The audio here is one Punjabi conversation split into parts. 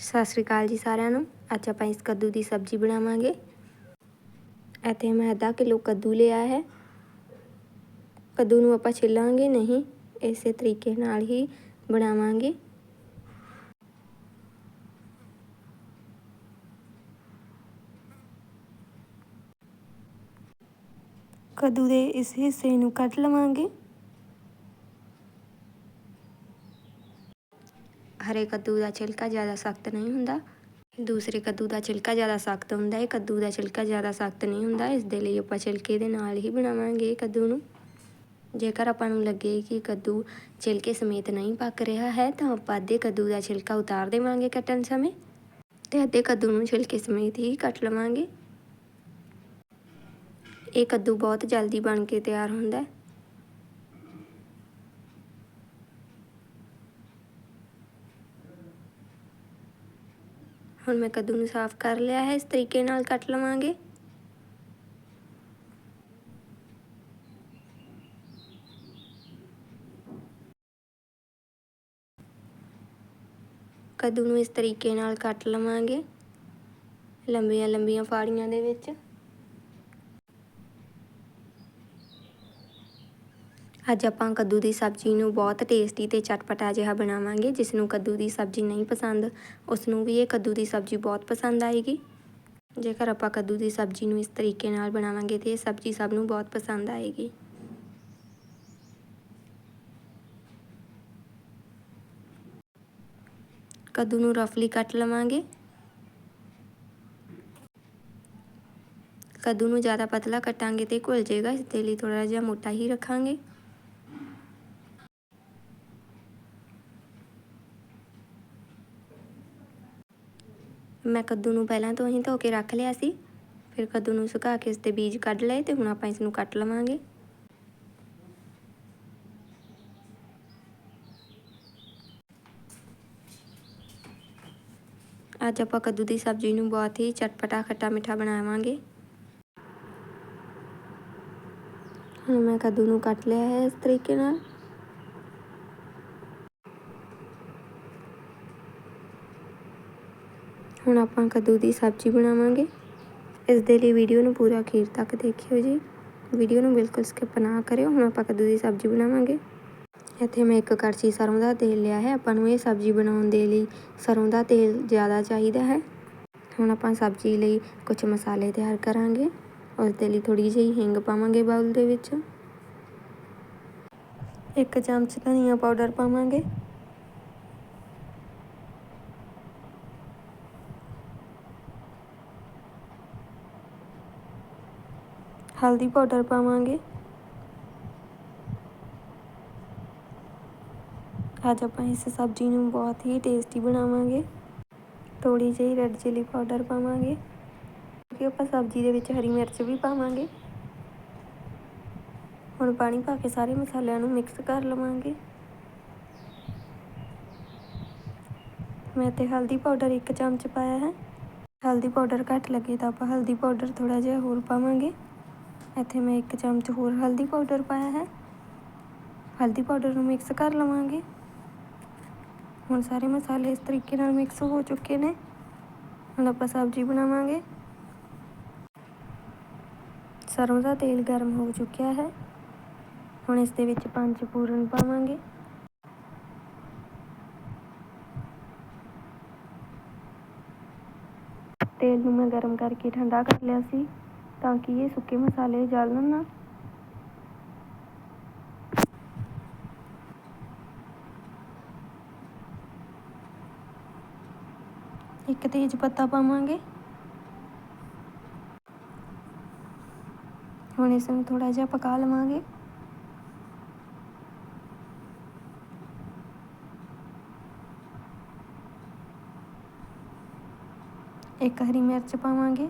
ਸਤਿ ਸ਼੍ਰੀ ਅਕਾਲ ਜੀ ਸਾਰਿਆਂ ਨੂੰ। ਅੱਜ ਆਪਾਂ ਇਸ ਕੱਦੂ ਦੀ ਸਬਜ਼ੀ ਬਣਾਵਾਂਗੇ। ਇੱਥੇ ਮੈਂ ਅੱਧਾ ਕਿਲੋ ਕੱਦੂ ਲਿਆ ਹੈ। ਕੱਦੂ ਨੂੰ ਆਪਾਂ ਛਿੱਲਾਂਗੇ ਨਹੀਂ, ਇਸੇ ਤਰੀਕੇ ਨਾਲ ਹੀ ਬਣਾਵਾਂਗੇ। ਕੱਦੂ ਦੇ ਇਸ ਹਿੱਸੇ ਨੂੰ ਕੱਟ ਲਵਾਂਗੇ। ਹਰੇ ਕੱਦੂ ਦਾ ਛਿਲਕਾ ਜ਼ਿਆਦਾ ਸਖਤ ਨਹੀਂ ਹੁੰਦਾ। ਦੂਸਰੇ ਕੱਦੂ ਦਾ ਛਿਲਕਾ ਜ਼ਿਆਦਾ ਸਖਤ ਹੁੰਦਾ ਹੈ ਕੱਦੂ ਦਾ ਛਿਲਕਾ ਜ਼ਿਆਦਾ ਸਖਤ ਨਹੀਂ ਹੁੰਦਾ। ਇਸ ਦੇ ਲਈ ਆਪਾਂ ਛਿਲਕੇ ਦੇ ਨਾਲ ਹੀ ਬਣਾਵਾਂਗੇ ਕੱਦੂ ਨੂੰ। ਜੇਕਰ ਆਪਾਂ ਨੂੰ ਲੱਗੇ ਕਿ ਕੱਦੂ ਛਿਲਕੇ ਸਮੇਤ ਨਹੀਂ ਪੱਕ ਰਿਹਾ ਹੈ, ਤਾਂ ਆਪਾਂ ਅੱਧੇ ਕੱਦੂ ਦਾ ਛਿਲਕਾ ਉਤਾਰ ਦੇਵਾਂਗੇ ਕੱਟਣ ਸਮੇਂ ਤੇ ਅੱਧੇ ਕੱਦੂ ਨੂੰ ਛਿਲਕੇ ਸਮੇਤ ਹੀ ਕੱਟ ਲਵਾਂਗੇ। ਇਹ ਕੱਦੂ ਬਹੁਤ ਜਲਦੀ ਬਣ ਕੇ ਤਿਆਰ ਹੁੰਦਾ ਹੈ। ਹੁਣ ਮੈਂ ਕੱਦੂ ਨੂੰ ਸਾਫ਼ ਕਰ ਲਿਆ ਹੈ, ਇਸ ਤਰੀਕੇ ਨਾਲ ਕੱਟ ਲਵਾਂਗੇ। ਕੱਦੂ ਨੂੰ ਇਸ ਤਰੀਕੇ ਨਾਲ ਕੱਟ ਲਵਾਂਗੇ ਲੰਬੀਆਂ ਲੰਬੀਆਂ ਫਾੜੀਆਂ ਦੇ ਵਿੱਚ। ਅੱਜ ਆਪਾਂ ਕੱਦੂ ਦੀ ਸਬਜ਼ੀ ਨੂੰ ਬਹੁਤ ਟੇਸਟੀ ਤੇ ਚਟਪਟਾ ਜਿਹਾ ਬਣਾਵਾਂਗੇ ਜਿਸ ਨੂੰ ਕੱਦੂ ਦੀ ਸਬਜ਼ੀ ਨਹੀਂ ਪਸੰਦ। ਉਸ ਨੂੰ ਵੀ ਇਹ ਕੱਦੂ ਦੀ ਸਬਜ਼ੀ ਬਹੁਤ ਪਸੰਦ ਆਏਗੀ। ਜੇਕਰ ਆਪਾਂ ਕੱਦੂ ਦੀ ਸਬਜ਼ੀ ਨੂੰ ਇਸ ਤਰੀਕੇ ਨਾਲ ਬਣਾਵਾਂਗੇ ਤੇ ਇਹ ਸਬਜ਼ੀ ਸਭ ਨੂੰ ਬਹੁਤ ਪਸੰਦ ਆਏਗੀ। ਕੱਦੂ ਨੂੰ ਰਫਲੀ ਕੱਟ ਲਵਾਂਗੇ। ਕੱਦੂ ਨੂੰ ਜ਼ਿਆਦਾ ਪਤਲਾ ਕੱਟਾਂਗੇ ਤੇ ਘੁਲ ਜਾਏਗਾ, ਇਸ ਦੇ ਲਈ ਥੋੜਾ ਜਿਹਾ ਮੋਟਾ ਹੀ ਰੱਖਾਂਗੇ। ਮੈਂ ਕੱਦੂ ਨੂੰ ਪਹਿਲਾਂ ਤੋਂ ਹੀ ਧੋ ਕੇ ਰੱਖ ਲਿਆ ਸੀ। ਫਿਰ ਕੱਦੂ ਨੂੰ ਸੁਕਾ ਕੇ ਇਸ ਤੇ ਬੀਜ ਕੱਢ ਲਏ ਤੇ ਹੁਣ ਆਪਾਂ ਇਸ ਨੂੰ ਕੱਟ ਲਵਾਂਗੇ। ਅੱਜ ਆਪਾਂ ਕੱਦੂ ਦੀ ਸਬਜ਼ੀ ਨੂੰ ਬਹੁਤ ਹੀ ਚਟਪਟਾ, ਖੱਟਾ ਮਿੱਠਾ ਬਣਾਵਾਂਗੇ। ਹੁਣ ਮੈਂ ਕੱਦੂ ਨੂੰ ਕੱਟ ਲਿਆ ਹੈ ਇਸ ਤਰੀਕੇ ਨਾਲ। ਹੁਣ ਆਪਾਂ ਕੱਦੂ ਦੀ ਸਬਜ਼ੀ ਬਣਾਵਾਂਗੇ। ਇਸ ਦੇ ਲਈ ਵੀਡੀਓ ਨੂੰ ਪੂਰਾ ਅਖੀਰ ਤੱਕ ਦੇਖਿਓ ਜੀ। ਵੀਡੀਓ ਨੂੰ ਬਿਲਕੁਲ ਸਕਿਪ ਨਾ ਕਰਿਓ, ਹੁਣ ਆਪਾਂ ਕੱਦੂ ਦੀ ਸਬਜ਼ੀ ਬਣਾਵਾਂਗੇ। ਇੱਥੇ ਮੈਂ ਇੱਕ ਕੜਛੀ ਸਰੋਂ ਦਾ ਤੇਲ ਲਿਆ ਹੈ। ਆਪਾਂ ਨੂੰ ਇਹ ਸਬਜ਼ੀ ਬਣਾਉਣ ਦੇ ਲਈ ਸਰੋਂ ਦਾ ਤੇਲ ਜ਼ਿਆਦਾ ਚਾਹੀਦਾ ਹੈ। ਹੁਣ ਆਪਾਂ ਸਬਜ਼ੀ ਲਈ ਕੁਝ ਮਸਾਲੇ ਤਿਆਰ ਕਰਾਂਗੇ। ਉਸ ਦੇ ਲਈ ਥੋੜੀ ਜਿਹੀ ਹਿੰਗ ਪਾਵਾਂਗੇ ਬਾਉਲ ਦੇ ਵਿੱਚ। ਇੱਕ ਚਮਚ ਧਨੀਆ ਪਾਊਡਰ ਪਾਵਾਂਗੇ। ਹਲਦੀ ਪਾਊਡਰ ਪਾਵਾਂਗੇ। ਅੱਜ ਆਪਾਂ ਇਸ ਸਬਜ਼ੀ ਨੂੰ ਬਹੁਤ ਹੀ ਟੇਸਟੀ ਬਣਾਵਾਂਗੇ। ਥੋੜੀ ਜਿਹੀ ਰੈੱਡ ਚਿਲੀ ਪਾਊਡਰ ਪਾਵਾਂਗੇ। ਕਿਉਂਕਿ ਆਪਾਂ ਸਬਜ਼ੀ ਦੇ ਵਿੱਚ ਹਰੀ ਮਿਰਚ ਵੀ ਪਾਵਾਂਗੇ। ਹੁਣ ਪਾਣੀ ਪਾ ਕੇ ਸਾਰੇ ਮਸਾਲਿਆਂ ਨੂੰ ਮਿਕਸ ਕਰ ਲਵਾਂਗੇ। ਮੈਂ ਤੇ ਹਲਦੀ ਪਾਊਡਰ ਇੱਕ ਚਮਚ ਪਾਇਆ ਹੈ। ਹਲਦੀ ਪਾਊਡਰ ਘੱਟ ਲੱਗੇ ਤਾਂ ਆਪਾਂ ਹਲਦੀ ਪਾਊਡਰ ਥੋੜਾ ਜਿਹਾ ਹੋਰ ਪਾਵਾਂਗੇ। ਇੱਥੇ ਮੈਂ ਇੱਕ ਚਮਚ ਹੋਰ ਹਲਦੀ ਪਾਊਡਰ ਪਾਇਆ ਹੈ। ਹਲਦੀ ਪਾਊਡਰ ਨੂੰ ਮਿਕਸ ਕਰ ਲਵਾਂਗੇ। ਹੁਣ ਸਾਰੇ ਮਸਾਲੇ ਇਸ ਤਰੀਕੇ ਨਾਲ ਮਿਕਸ ਹੋ ਚੁੱਕੇ ਨੇ। ਹੁਣ ਆਪਾਂ ਸਬਜ਼ੀ ਬਣਾਵਾਂਗੇ। ਸਰੋਂ ਦਾ ਤੇਲ ਗਰਮ ਹੋ ਚੁੱਕਿਆ ਹੈ। ਹੁਣ ਇਸ ਦੇ ਵਿੱਚ ਪੰਜ ਪੂਰਨ ਪਾਵਾਂਗੇ। ਤੇਲ ਨੂੰ ਮੈਂ ਗਰਮ ਕਰਕੇ ਠੰਡਾ ਕਰ ਲਿਆ ਸੀ। ਤਾਂ ਕਿ ਇਹ ਸੁੱਕੇ ਮਸਾਲੇ ਜਲਣ ਨਾ ਇੱਕ ਤੇਜ ਪੱਤਾ ਪਾਵਾਂਗੇ। ਹੁਣ ਇਸ ਨੂੰ ਥੋੜਾ ਜਿਹਾ ਪਕਾ ਲਵਾਂਗੇ। ਇੱਕ ਹਰੀ ਮਿਰਚ ਪਾਵਾਂਗੇ।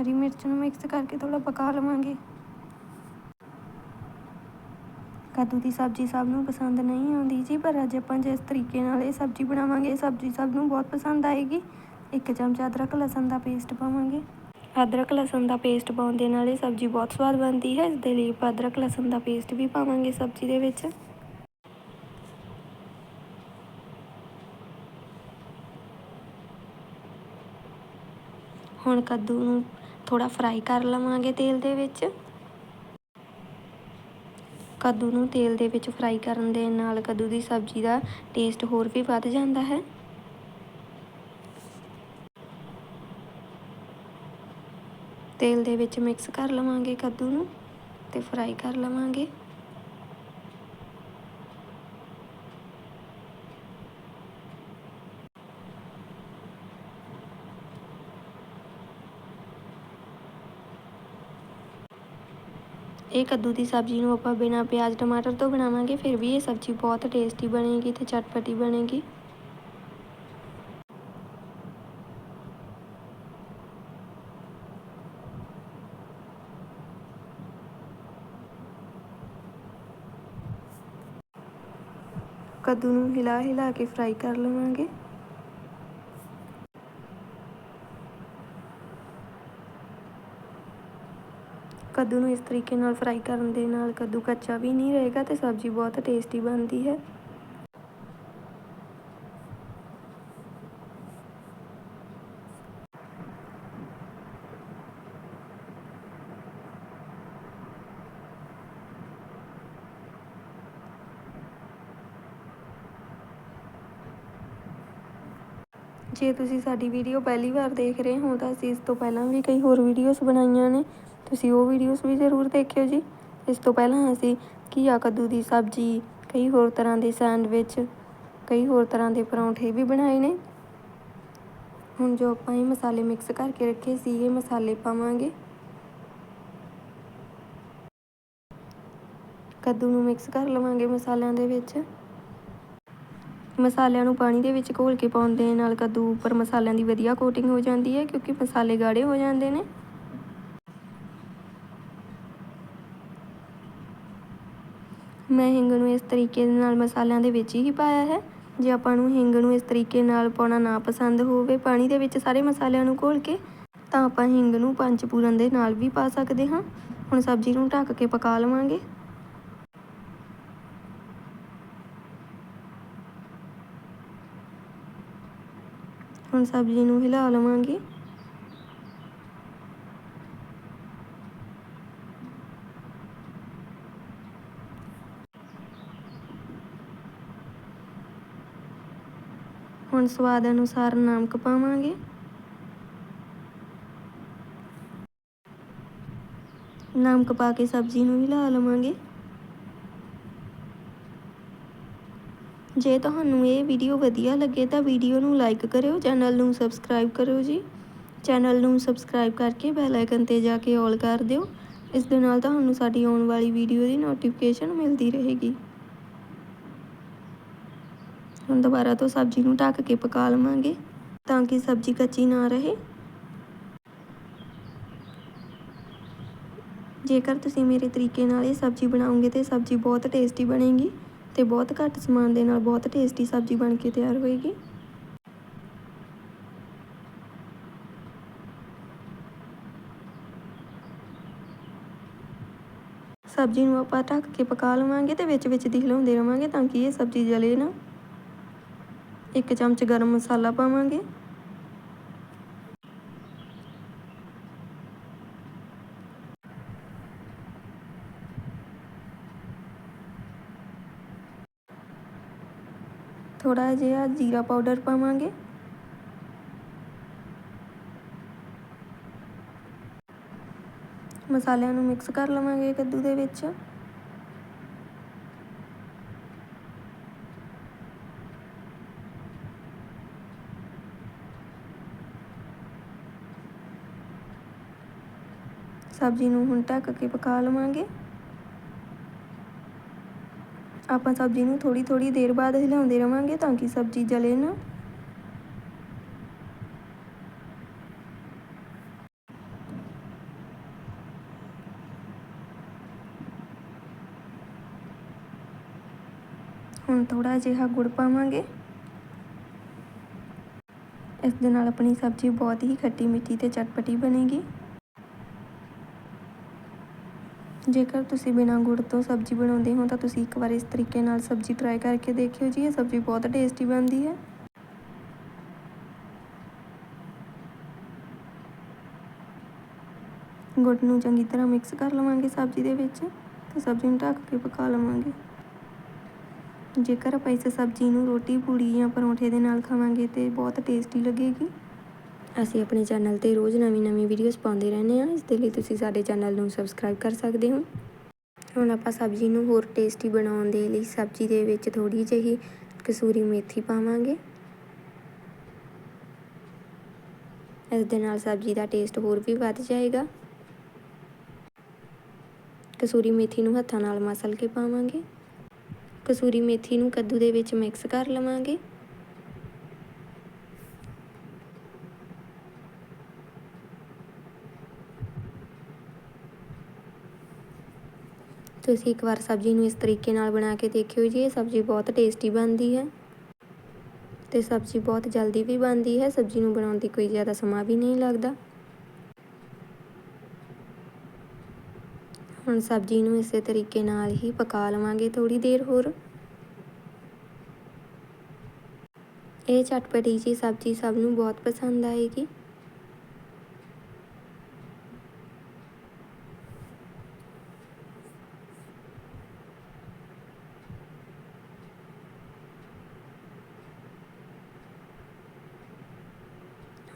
ਹਰੀ ਮਿਰਚ ਨੂੰ ਮਿਕਸ ਕਰਕੇ ਥੋੜਾ ਪਕਾ ਲਵਾਂਗੇ। ਕੱਦੂ ਦੀ ਸਬਜ਼ੀ ਸਭ ਨੂੰ ਪਸੰਦ ਨਹੀਂ ਆਉਂਦੀ ਜੀ, ਪਰ ਅੱਜ ਆਪਾਂ ਜਿਸ ਤਰੀਕੇ ਨਾਲ ਇਹ ਸਬਜ਼ੀ ਬਣਾਵਾਂਗੇ, ਇਹ ਸਬਜ਼ੀ ਸਭ ਨੂੰ ਬਹੁਤ ਪਸੰਦ ਆਏਗੀ। ਇੱਕ ਚਮਚ ਅਦਰਕ ਲਸਣ ਦਾ ਪੇਸਟ ਪਾਵਾਂਗੇ। ਅਦਰਕ ਲਸਣ ਦਾ ਪੇਸਟ ਪਾਉਣ ਦੇ ਨਾਲ ਇਹ ਸਬਜ਼ੀ ਬਹੁਤ ਸਵਾਦ ਬਣਦੀ ਹੈ। ਇਸ ਦੇ ਲਈ ਆਪਾਂ ਅਦਰਕ ਲਸਣ ਦਾ ਪੇਸਟ ਵੀ ਪਾਵਾਂਗੇ ਸਬਜ਼ੀ ਦੇ ਵਿੱਚ। ਹੁਣ ਕੱਦੂ ਨੂੰ ਥੋੜਾ ਫਰਾਈ ਕਰ ਲਵਾਂਗੇ ਤੇਲ ਦੇ ਵਿੱਚ। ਕੱਦੂ ਨੂੰ ਤੇਲ ਦੇ ਵਿੱਚ ਫਰਾਈ ਕਰਨ ਦੇ ਨਾਲ ਕੱਦੂ ਦੀ ਸਬਜ਼ੀ ਦਾ ਟੇਸਟ ਹੋਰ ਵੀ ਵੱਧ ਜਾਂਦਾ ਹੈ। ਤੇਲ ਦੇ ਵਿੱਚ ਮਿਕਸ ਕਰ ਲਵਾਂਗੇ ਕੱਦੂ ਨੂੰ ਤੇ ਫਰਾਈ ਕਰ ਲਵਾਂਗੇ। ਇਹ ਕੱਦੂ ਦੀ ਸਬਜ਼ੀ ਨੂੰ ਆਪਾਂ ਬਿਨਾਂ ਪਿਆਜ਼, ਟਮਾਟਰ ਤੋਂ ਬਣਾਵਾਂਗੇ, ਫਿਰ ਵੀ ਇਹ ਸਬਜ਼ੀ ਬਹੁਤ ਟੇਸਟੀ ਬਣੇਗੀ ਤੇ ਚਟਪਟੀ ਬਣੇਗੀ। ਕੱਦੂ ਨੂੰ ਹਿਲਾ ਹਿਲਾ ਕੇ ਫਰਾਈ ਕਰ ਲਵਾਂਗੇ। ਕੱਦੂ ਨੂੰ ਇਸ ਤਰੀਕੇ ਨਾਲ ਫਰਾਈ ਕਰਨ ਦੇ ਨਾਲ ਕੱਦੂ ਕੱਚਾ ਵੀ ਨਹੀਂ ਰਹੇਗਾ ਤੇ ਸਬਜ਼ੀ ਬਹੁਤ ਟੇਸਟੀ ਬਣਦੀ ਹੈ। ਜੇ ਤੁਸੀਂ ਸਾਡੀ ਵੀਡੀਓ ਪਹਿਲੀ ਵਾਰ ਦੇਖ ਰਹੇ ਹੋ ਤਾਂ ਅਸੀਂ ਇਸ ਤੋਂ ਪਹਿਲਾਂ ਵੀ ਕਈ ਹੋਰ ਵੀਡੀਓਜ਼ ਬਣਾਈਆਂ ਨੇ। ਤੁਸੀਂ ਉਹ ਵੀਡੀਓਜ਼ ਵੀ ਜ਼ਰੂਰ ਦੇਖਿਓ ਜੀ। ਇਸ ਤੋਂ ਪਹਿਲਾਂ ਅਸੀਂ ਘੀਆ ਕੱਦੂ ਦੀ ਸਬਜ਼ੀ, ਕਈ ਹੋਰ ਤਰ੍ਹਾਂ ਦੇ ਸੈਂਡਵਿਚ, ਕਈ ਹੋਰ ਤਰ੍ਹਾਂ ਦੇ ਪਰੌਂਠੇ ਵੀ ਬਣਾਏ ਨੇ। ਹੁਣ ਜੋ ਆਪਾਂ ਇਹ ਮਸਾਲੇ ਮਿਕਸ ਕਰਕੇ ਰੱਖੇ ਸੀ, ਇਹ ਮਸਾਲੇ ਪਾਵਾਂਗੇ। ਕੱਦੂ ਨੂੰ ਮਿਕਸ ਕਰ ਲਵਾਂਗੇ ਮਸਾਲਿਆਂ ਦੇ ਵਿੱਚ। ਮਸਾਲਿਆਂ ਨੂੰ ਪਾਣੀ ਦੇ ਵਿੱਚ ਘੋਲ ਕੇ ਪਾਉਣ ਦੇ ਨਾਲ ਕੱਦੂ ਉੱਪਰ ਮਸਾਲਿਆਂ ਦੀ ਵਧੀਆ ਕੋਟਿੰਗ ਹੋ ਜਾਂਦੀ ਹੈ, ਕਿਉਂਕਿ ਮਸਾਲੇ ਗਾੜੇ ਹੋ ਜਾਂਦੇ ਨੇ। ਮੈਂ ਹਿੰਗ ਨੂੰ ਇਸ ਤਰੀਕੇ ਦੇ ਨਾਲ ਮਸਾਲਿਆਂ ਦੇ ਵਿੱਚ ਹੀ ਪਾਇਆ ਹੈ। ਜੇ ਆਪਾਂ ਨੂੰ ਹਿੰਗ ਨੂੰ ਇਸ ਤਰੀਕੇ ਨਾਲ ਪਾਉਣਾ ਨਾ ਪਸੰਦ ਹੋਵੇ ਪਾਣੀ ਦੇ ਵਿੱਚ ਸਾਰੇ ਮਸਾਲਿਆਂ ਨੂੰ ਘੋਲ ਕੇ, ਤਾਂ ਆਪਾਂ ਹਿੰਗ ਨੂੰ ਪੰਜ ਪੂਰਨ ਦੇ ਨਾਲ ਵੀ ਪਾ ਸਕਦੇ ਹਾਂ। ਹੁਣ ਸਬਜ਼ੀ ਨੂੰ ਢੱਕ ਕੇ ਪਕਾ ਲਵਾਂਗੇ। ਹੁਣ ਸਬਜ਼ੀ ਨੂੰ ਹਿਲਾ ਲਵਾਂਗੇ। ਹੁਣ ਸਵਾਦ ਅਨੁਸਾਰ ਨਮਕ ਪਾਵਾਂਗੇ। ਨਮਕ ਪਾ ਕੇ ਸਬਜ਼ੀ ਨੂੰ ਹਿਲਾ ਲਵਾਂਗੇ। ਜੇ ਤੁਹਾਨੂੰ ਇਹ ਵੀਡੀਓ ਵਧੀਆ ਲੱਗੇ ਤਾਂ ਵੀਡੀਓ ਨੂੰ ਲਾਈਕ ਕਰਿਓ, ਚੈਨਲ ਨੂੰ ਸਬਸਕ੍ਰਾਈਬ ਕਰਿਓ ਜੀ। ਚੈਨਲ ਨੂੰ ਸਬਸਕ੍ਰਾਈਬ ਕਰਕੇ ਬੈਲ ਆਈਕਨ ਤੇ ਜਾ ਕੇ ਆਲ ਕਰ ਦਿਓ। ਇਸ ਦੇ ਨਾਲ ਤੁਹਾਨੂੰ ਸਾਡੀ ਆਉਣ ਵਾਲੀ ਵੀਡੀਓ ਦੀ ਨੋਟੀਫਿਕੇਸ਼ਨ ਮਿਲਦੀ ਰਹੇਗੀ। ਹੁਣ ਦੁਬਾਰਾ ਤੋਂ ਸਬਜ਼ੀ ਨੂੰ ਢੱਕ ਕੇ ਪਕਾ ਲਵਾਂਗੇ ਤਾਂ ਕਿ ਸਬਜ਼ੀ ਕੱਚੀ ਨਾ ਰਹੇ। ਜੇਕਰ ਤੁਸੀਂ ਮੇਰੇ ਤਰੀਕੇ ਨਾਲ ਇਹ ਸਬਜ਼ੀ ਬਣਾਓਗੇ ਤੇ ਸਬਜ਼ੀ ਬਹੁਤ ਟੇਸਟੀ ਬਣੇਗੀ ਤੇ ਬਹੁਤ ਘੱਟ ਸਮਾਨ ਦੇ ਨਾਲ ਬਹੁਤ ਟੇਸਟੀ ਸਬਜ਼ੀ ਬਣ ਕੇ ਤਿਆਰ ਹੋਏਗੀ। ਸਬਜ਼ੀ ਨੂੰ ਆਪਾਂ ਢੱਕ ਕੇ ਪਕਾ ਲਵਾਂਗੇ ਤੇ ਵਿੱਚ ਵਿੱਚ ਦੀ ਹਿਲਾਉਂਦੇ ਰਵਾਂਗੇ ਤਾਂ ਕਿ ਇਹ ਸਬਜ਼ੀ ਜਲੇ ਨਾ। ਇੱਕ ਚਮਚ ਗਰਮ ਮਸਾਲਾ ਪਾਵਾਂਗੇ। ਥੋੜਾ ਜਿਹਾ ਜੀਰਾ ਪਾਊਡਰ ਪਾਵਾਂਗੇ। ਮਸਾਲਿਆਂ ਨੂੰ ਮਿਕਸ ਕਰ ਲਵਾਂਗੇ ਕੱਦੂ ਦੇ ਵਿੱਚ। ਸਬਜ਼ੀ ਨੂੰ ਹੁਣ ਢੱਕ ਕੇ ਪਕਾ ਲਵਾਂਗੇ। ਆਪਾਂ ਸਬਜ਼ੀ ਨੂੰ ਥੋੜੀ ਥੋੜੀ ਦੇਰ ਬਾਅਦ ਹਿਲਾਉਂਦੇ ਰਵਾਂਗੇ ਤਾਂ ਕਿ ਸਬਜ਼ੀ ਜਲੇ ਨਾ। ਹੁਣ ਥੋੜਾ ਜਿਹਾ ਗੁੜ ਪਾਵਾਂਗੇ। ਇਸ ਦੇ ਨਾਲ ਆਪਣੀ ਸਬਜ਼ੀ ਬਹੁਤ ਹੀ ਖੱਟੀ ਮਿੱਠੀ ਤੇ ਚਟਪਟੀ ਬਣੇਗੀ। ਜੇਕਰ ਤੁਸੀਂ ਬਿਨਾਂ ਗੁੜ ਤੋਂ ਸਬਜ਼ੀ ਬਣਾਉਂਦੇ ਹੋ, ਤਾਂ ਤੁਸੀਂ ਇੱਕ ਵਾਰ ਇਸ ਤਰੀਕੇ ਨਾਲ ਸਬਜ਼ੀ ਟਰਾਈ ਕਰਕੇ ਦੇਖਿਓ ਜੀ, ਇਹ ਸਬਜ਼ੀ ਬਹੁਤ ਟੇਸਟੀ ਬਣਦੀ ਹੈ। ਗੁੜ ਨੂੰ ਚੰਗੀ ਤਰ੍ਹਾਂ ਮਿਕਸ ਕਰ ਲਵਾਂਗੇ ਸਬਜ਼ੀ ਦੇ ਵਿੱਚ, ਤੇ ਸਬਜ਼ੀ ਨੂੰ ਢੱਕ ਕੇ ਪਕਾ ਲਵਾਂਗੇ। ਜੇਕਰ ਆਪਾਂ ਇਸ ਸਬਜ਼ੀ ਨੂੰ ਰੋਟੀ, ਪੂੜੀ ਜਾਂ ਪਰੌਂਠੇ ਦੇ ਨਾਲ ਖਾਵਾਂਗੇ, ਤੇ ਬਹੁਤ ਟੇਸਟੀ ਲੱਗੇਗੀ। ਅਸੀਂ ਆਪਣੇ ਚੈਨਲ ਤੇ ਰੋਜ਼ ਨਵੀਂ ਨਵੀਂ ਵੀਡੀਓਜ਼ ਪਾਉਂਦੇ ਰਹਿੰਦੇ ਹਾਂ। ਇਸ ਦੇ ਲਈ ਤੁਸੀਂ ਸਾਡੇ ਚੈਨਲ ਨੂੰ ਸਬਸਕ੍ਰਾਈਬ ਕਰ ਸਕਦੇ ਹੋ। ਹੁਣ ਆਪਾਂ ਸਬਜ਼ੀ ਨੂੰ ਹੋਰ ਟੇਸਟੀ ਬਣਾਉਣ ਦੇ ਲਈ ਸਬਜ਼ੀ ਦੇ ਵਿੱਚ ਥੋੜੀ ਜਿਹੀ ਕਸੂਰੀ ਮੇਥੀ ਪਾਵਾਂਗੇ। ਇਸ ਦੇ ਨਾਲ ਸਬਜ਼ੀ ਦਾ ਟੇਸਟ ਹੋਰ ਵੀ ਵੱਧ ਜਾਏਗਾ। ਕਸੂਰੀ ਮੇਥੀ ਨੂੰ ਹੱਥਾਂ ਨਾਲ ਮਸਲ ਕੇ ਪਾਵਾਂਗੇ। ਕਸੂਰੀ ਮੇਥੀ ਨੂੰ ਕੱਦੂ ਦੇ ਵਿੱਚ ਮਿਕਸ ਕਰ ਲਵਾਂਗੇ। ਤੁਸੀਂ ਇੱਕ ਵਾਰ ਸਬਜ਼ੀ ਨੂੰ ਇਸ ਤਰੀਕੇ ਨਾਲ ਬਣਾ ਕੇ ਦੇਖਿਓ ਜੀ, ਇਹ ਸਬਜ਼ੀ ਬਹੁਤ ਟੇਸਟੀ ਬਣਦੀ ਹੈ ਤੇ ਸਬਜ਼ੀ ਬਹੁਤ ਜਲਦੀ ਵੀ ਬਣਦੀ ਹੈ, ਸਬਜ਼ੀ ਨੂੰ ਬਣਾਉਣ ਦੀ ਕੋਈ ਜ਼ਿਆਦਾ ਸਮਾਂ ਵੀ ਨਹੀਂ ਲੱਗਦਾ। ਹੁਣ ਸਬਜ਼ੀ ਨੂੰ ਇਸੇ ਤਰੀਕੇ ਨਾਲ ਹੀ ਪਕਾ ਲਵਾਂਗੇ ਥੋੜੀ ਦੇਰ ਹੋਰ। ਇਹ ਚਟਪਟੀ ਜੀ ਸਬਜ਼ੀ ਸਭ ਨੂੰ ਬਹੁਤ ਪਸੰਦ ਆਏਗੀ।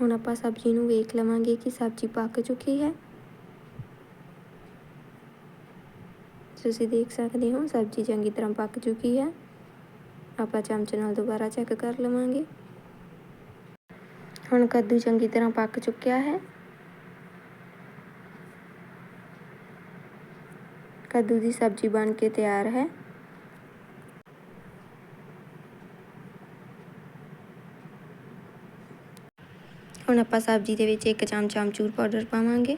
ਹੁਣ ਆਪਾਂ ਸਬਜ਼ੀ ਨੂੰ ਵੇਖ ਲਵਾਂਗੇ ਕਿ ਸਬਜ਼ੀ ਪੱਕ ਚੁੱਕੀ ਹੈ। ਤੁਸੀਂ ਦੇਖ ਸਕਦੇ ਹੋ, ਸਬਜ਼ੀ ਚੰਗੀ ਤਰ੍ਹਾਂ ਪੱਕ ਚੁੱਕੀ ਹੈ। ਆਪਾਂ ਚਮਚ ਨਾਲ ਦੁਬਾਰਾ ਚੈੱਕ ਕਰ ਲਵਾਂਗੇ। ਹੁਣ ਕੱਦੂ ਚੰਗੀ ਤਰ੍ਹਾਂ ਪੱਕ ਚੁੱਕਿਆ ਹੈ। ਕੱਦੂ ਦੀ ਸਬਜ਼ੀ ਬਣ ਕੇ ਤਿਆਰ ਹੈ। ਹੁਣ ਆਪਾਂ ਸਬਜ਼ੀ ਦੇ ਵਿੱਚ ਇੱਕ ਚਮਚ ਆਮਚੂਰ ਪਾਊਡਰ ਪਾਵਾਂਗੇ।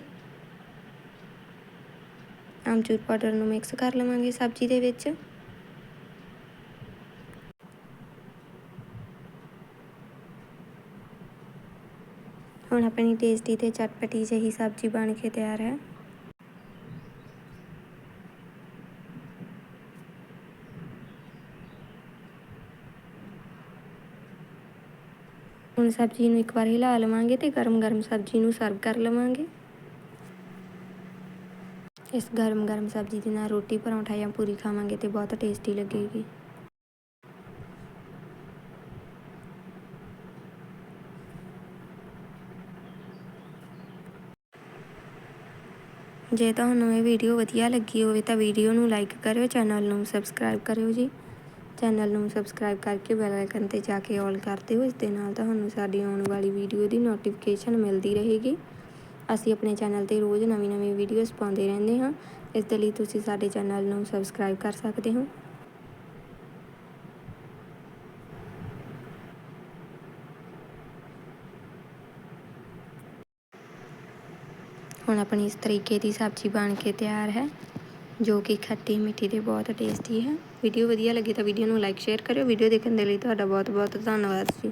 ਆਮਚੂਰ ਪਾਊਡਰ ਨੂੰ ਮਿਕਸ ਕਰ ਲਵਾਂਗੇ ਸਬਜ਼ੀ ਦੇ ਵਿੱਚ। ਹੁਣ ਆਪਣੀ ਟੇਸਟੀ ਤੇ ਚਟਪਟੀ ਜਿਹੀ ਸਬਜ਼ੀ ਬਣ ਕੇ ਤਿਆਰ ਹੈ। ਹੁਣ ਸਬਜ਼ੀ ਨੂੰ ਇੱਕ ਵਾਰ ਹਿਲਾ ਲਵਾਂਗੇ ਤੇ ਗਰਮ-ਗਰਮ ਸਬਜ਼ੀ ਨੂੰ ਸਰਵ ਕਰ ਲਵਾਂਗੇ। ਇਸ ਗਰਮ-ਗਰਮ ਸਬਜ਼ੀ ਦੇ ਨਾਲ ਰੋਟੀ, ਪਰੌਂਠਾ ਜਾਂ ਪੂਰੀ ਖਾਵਾਂਗੇ ਤੇ ਬਹੁਤ ਟੇਸਟੀ ਲੱਗੇਗੀ। ਜੇ ਤੁਹਾਨੂੰ ਇਹ ਵੀਡੀਓ ਵਧੀਆ ਲੱਗੀ ਹੋਵੇ ਤਾਂ ਵੀਡੀਓ ਨੂੰ ਲਾਈਕ ਕਰਿਓ ਚੈਨਲ ਨੂੰ ਸਬਸਕ੍ਰਾਈਬ ਕਰਿਓ ਜੀ। ਚੈਨਲ ਨੂੰ ਸਬਸਕ੍ਰਾਈਬ ਕਰਕੇ ਬੈਲ ਆਈਕਨ ਤੇ ਜਾ ਕੇ ਆਲ ਕਰ ਦਿਓ ਇਸ ਦੇ ਨਾਲ ਤੁਹਾਨੂੰ ਸਾਡੀ ਆਉਣ ਵਾਲੀ ਵੀਡੀਓ ਦੀ ਨੋਟੀਫਿਕੇਸ਼ਨ ਮਿਲਦੀ ਰਹੇਗੀ। ਅਸੀਂ ਆਪਣੇ ਚੈਨਲ ਤੇ ਰੋਜ਼ ਨਵੀਂ-ਨਵੀਂ ਵੀਡੀਓਜ਼ ਪਾਉਂਦੇ ਰਹਿੰਦੇ ਹਾਂ। ਇਸ ਦੇ ਲਈ ਤੁਸੀਂ ਸਾਡੇ ਚੈਨਲ ਨੂੰ ਸਬਸਕ੍ਰਾਈਬ ਕਰ ਸਕਦੇ ਹੋ। ਹੁਣ ਆਪਣੀ ਇਸ ਤਰੀਕੇ ਦੀ ਸਬਜ਼ੀ ਬਣ ਕੇ ਤਿਆਰ ਹੈ, ਜੋ ਕਿ ਖੱਟੀ ਮਿੱਠੀ ਤੇ ਬਹੁਤ ਟੇਸਟੀ ਹੈ। ਵੀਡੀਓ ਵਧੀਆ ਲੱਗੀ ਤਾਂ ਵੀਡੀਓ ਨੂੰ ਲਾਈਕ ਸ਼ੇਅਰ ਕਰਿਓ। ਵੀਡੀਓ ਦੇਖਣ ਦੇ ਲਈ ਤੁਹਾਡਾ ਬਹੁਤ ਬਹੁਤ ਧੰਨਵਾਦ ਜੀ।